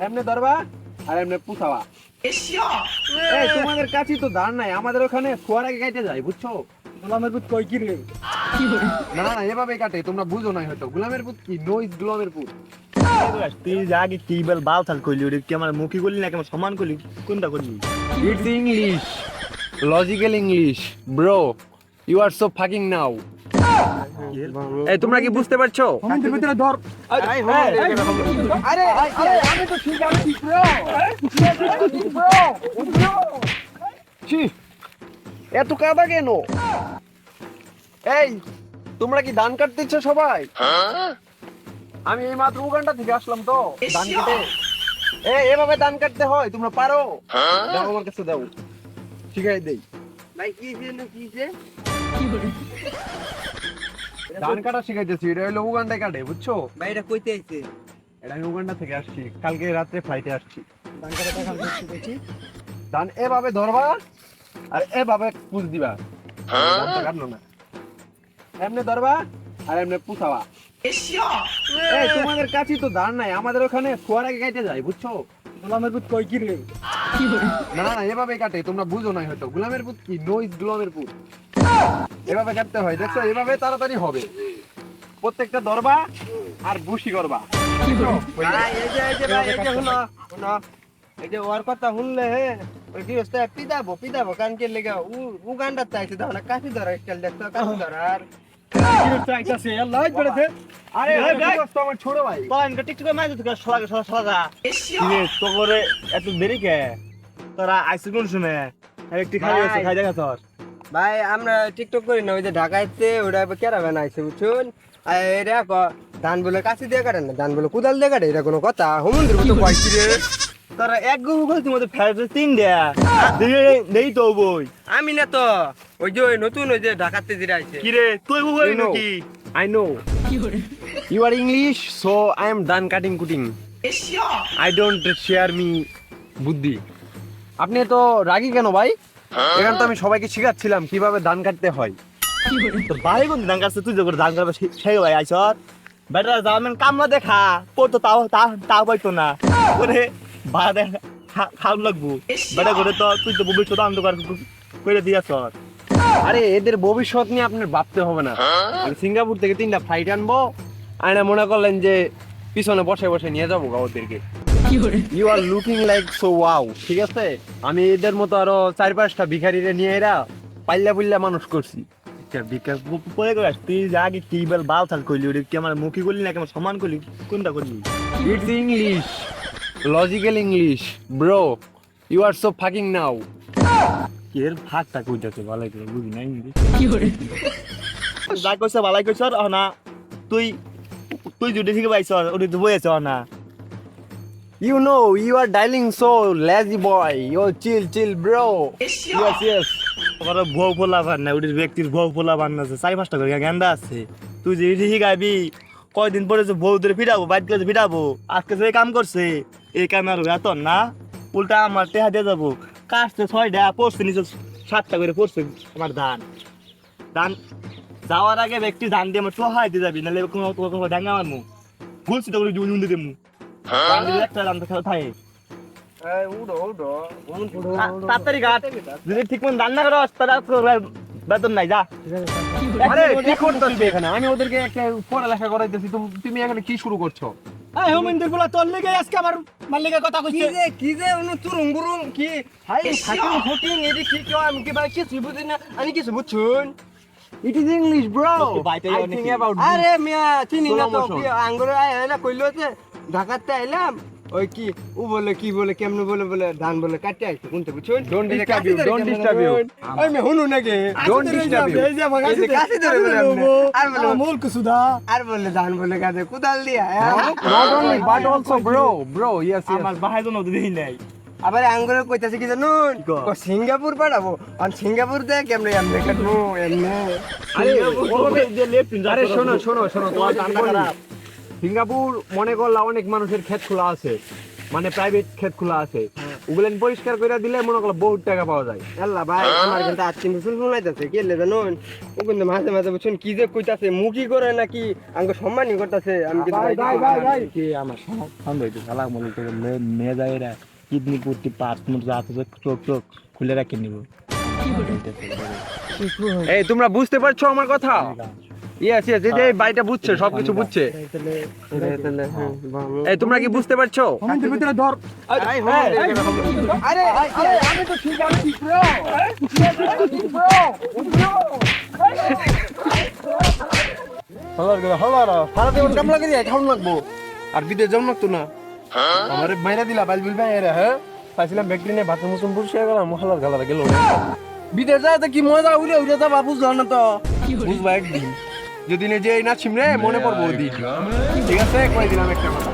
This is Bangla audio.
এমনি ধরবা আর এমনি পুষাবা এই তোমাদের কাছে তো ধান নাই আমাদের ওখানে ফোয়ার আগে কেটে যায় বুঝছ? গোলামের পুত কই কি রে? না না এভাবে কাটে তোমরা বুঝো নাই হয়তো। গুলামের পুত কি? নইস গুলামের পুত। তুই যা আগে কি বল থাল কইলি ওরে কি আমার মুখি করলি না কেমন সমান করলি কোনটা করলি it's English logical English bro you are so fucking নাও এই তোমরা কি বুঝতে পারছ? কমেন্টের ভিতরে ধর। আরে আরে আমি তো ঠিক আছি ব্রো ছি। এত কাদা কেন? এই তোমরা কি ধান কাটতেছ সবাই? আমি এই মাত্র উগান্ডা থেকে আসলাম তো। ধান কেটে। এই এভাবে ধান কাটতে হয় তোমরা পারো। দাও আমার কাছে দাও। শিখাই দেই। ভাই কি যে কি যে? ধান কাটা শিখাইতেছি এটা হলো উগান্ডায় কাটে বুঝছ? ভাই এটা কইতে আইছে। এটা আমি উগান্ডা থেকে আসছি কালকে রাত্রে ফ্লাইটে আসছি। বাঙ্কারে দেখাল দেখছি দেখি ধান এভাবে ধরবা আর এভাবে পুষ দিবা। ধানটা কাটলো না। এমনি ধরবা আর এমনি পুষাবা। এই তোমাদের কাছে তো ধান নাই আমাদের ওখানে ফোয়ার আগে কেটে যায় বুঝছ? গোলামের পুত কই কি রে? না না এভাবে কাটে তোমরা বুঝো নাই হয়তো। গুলামের পুত কি? নইস গুলামের পুত এভাবে কাটতে হয়। দেখছ এভাবে তাড়াতাড়ি হবে। প্রত্যেকটা ধরবা আর বুশি করবা। এই যে ওর কথা শুনলে ওই হচ্ছে পিদাবো পিদাবো কান কে লেগে উ উগান্ডা চাইছে। দাও কাশি ধরা স্টাইল দেখতো কাশি আরে তোরা ইনকা টিকটকে মাইজ তুই সলা সলা সলা কি রে তো করে এত দেরি কে? তোরা আইসি কোন শুনে একটি খাই আছে খাই দেখা তোর। ভাই আমরা টিকটক করি না ওই যে ঢাকাইতে ওটা কেরা বানাইছে বুঝছুন? আর এটা ক ধান বলে কাশি দিয়ে কাটে না ধান বলে কুদাল দিয়ে কাটে এটা কোনো কথা? হুমন্দির মতো রে? তোরা এক গু গু তুই মধ্যে ফেরত তিন দেয়া। দেই তো বই। আমি না তো ওই যে ওই নতুন ওই যে ঢাকাতে যেটা আইছে। কি রে? তুই গু know. নাকি? I know. You are English, so I am done cutting cutting. I don't share me বুদ্ধি। আপনি তো রাগি কেন ভাই? এখানে তো আমি সবাইকে শিখাচ্ছিলাম কীভাবে ধান কাটতে হয়। ভাই কোন ধান কাটছে তুই যখন ধান কাটবে সেই ভাই আইস যাবেন কামলা দেখা পড়তো তাও তাও তাও পাইতো না। ওরে ভাড়া দেখা খাওয়া লাগবো। বেটা করে তো তুই তো ভবিষ্যৎ অন্ধকার করে দিয়াছ। আরে এদের ভবিষ্যৎ নিয়ে আপনার ভাবতে হবে না। আমি সিঙ্গাপুর থেকে তিনটা ফ্লাইট আনব। আয়না মনে করলেন যে পিছনে বসে বসে নিয়ে যাব ওদেরকে। You are looking like so wow ঠিক আছে? আমি এদের মতো আরও চার পাঁচটা ভিখারিরে নিয়ে এরা পাল্লা পুল্লা মানুষ করছি। বিকাশ পরে করে তুই আগে কি বল বাল থাল করলি ওরে কি আমার মুখি করলি না কেমন সমান করলি? কোনটা করলি? It's English logical English bro you are so fucking নাও কি এর ভাগটা কইতাছে ভালো করে বুঝি নাই যা কইছ ভালাই কইছ না তুই তুই যদি থেকে পাইছ ওটি তো বইছ না You know, you are dialing so lazy boy. Yo, chill, chill, bro. Yes, yes. আমার বউ ফোলা ভান না ওটির ব্যক্তির বউ ফোলা ভান আছে। চারি পাঁচটা করে গেন্দা আছে। তুই যে এটি শিখাবি কয়দিন পরে যে বউ ধরে ফিরাবো বাইক করে ফিরাবো আজকে যে কাম করছে। এই কামে আর বেতন না। উল্টা আমার টেহা দিয়ে যাব। কাটছে ছয়টা পড়ছে নিচে সাতটা করে পড়ছে আমার ধান। ধান যাওয়ার আগে ব্যক্তি ধান দিয়ে আমার টোহাই দিয়ে যাবি নাহলে কোনো ডাঙ্গা আমার মুখ বলছি তো উনি উনি দেবো। একটা ধান তো খেলা থাকে এই উড়ো উড়ো তাড়াতাড়ি গাছ যদি ঠিক মতো রান্না করো তারা বেতন নাই যা আরে কি করতেছি এখানে আমি ওদেরকে একটা পড়ালেখা করাইতেছি তুমি এখানে কি শুরু করছ এই হোমেন্দ্র বলা তোর লেগে আজকে আমার মালিকের কথা কি কইছে যে কি যে উনি তুরুং গুরুং কি হাই এডি কি কি আমি কি ভাই কিছু বুঝি না আমি কিছু বুঝছুন it is English bro I think about আরে মিয়া চিনি না তো Slow motion. কি আঙ্গুরে আয় না কইলো যে ঢাকাতে আইলাম ওই কি ও বলে কি বলে কেমনে বলে বলে ধান বলে কাটতে আইছে কোনতে বুঝছুন Don't disturb you, don't disturb you. ওই মে হুনু নাকি? Don't disturb you. এই যে কাশি ধরে বলে। আর বলে মূল কুসুদা। আর বলে ধান বলে কাটে কুদাল দিয়া? Not only but also bro, bro, yes, yes. আমার বাহাই জন দিই নাই। আবার আঙ্গুরে কইতাছে কি? ও সিঙ্গাপুর পাঠাবো। আর সিঙ্গাপুর দে কেমনে এমনে কাটবো এমনে। আরে শোনো শোনো শোনো তোমার ধান খারাপ। সিঙ্গাপুর মনে করলে অনেক মানুষের ক্ষেত খোলা আছে। মানে প্রাইভেট ক্ষেত খোলা আছে। ওগুলেন পরিষ্কার করে দিলে মনে করো বহুত টাকা পাওয়া যায়। আল্লাহ ভাই আমার কিন্তু আজকে মুসুল শুনাইতেছে কে লে জানুন ও কিন্তু মাঝে মাঝে বুঝছেন কি যে কইতাছে মুখি করে নাকি আমাকে সম্মানই করতেছে আমি কিন্তু ভাই, ভাই, ভাই, ভাই। কি আমার সন্দেহ হইতে শালা মনে করে মেয়ে যায় এরা কিডনি কুটি পাঁচ মিনিট রাত চোখ চোখ খুলে রাখে নিব। এই তোমরা বুঝতে পারছ আমার কথা? ইয়েস ইয়েস এই যে এই বুঝছে সবকিছু বুঝছে হ্যাঁ। এই তোমরা কি বুঝতে পারছ ভিতরে ধর আরে, হ্যাঁ, আরে আরে আমি তো ঠিক আছি ব্রো হলার হলার সারা জীবন লাগবো আর বিদেশ জন্ম তো না আমার মাইরা দিলা বাইল বিল বাইরে হ্যাঁ পাইছিলাম নিয়ে বাথরুম মুসুম পুষে গেলাম মহলার গালার গেল বিদেশ যাতে কি মজা উড়ে উড়ে যাবা বুঝলো না তো বুঝবা একদিন যদি নিজে এই না ছিমরে মনে পড়ব ওদিন। ঠিক আছে কয়ে আমি একটা কথা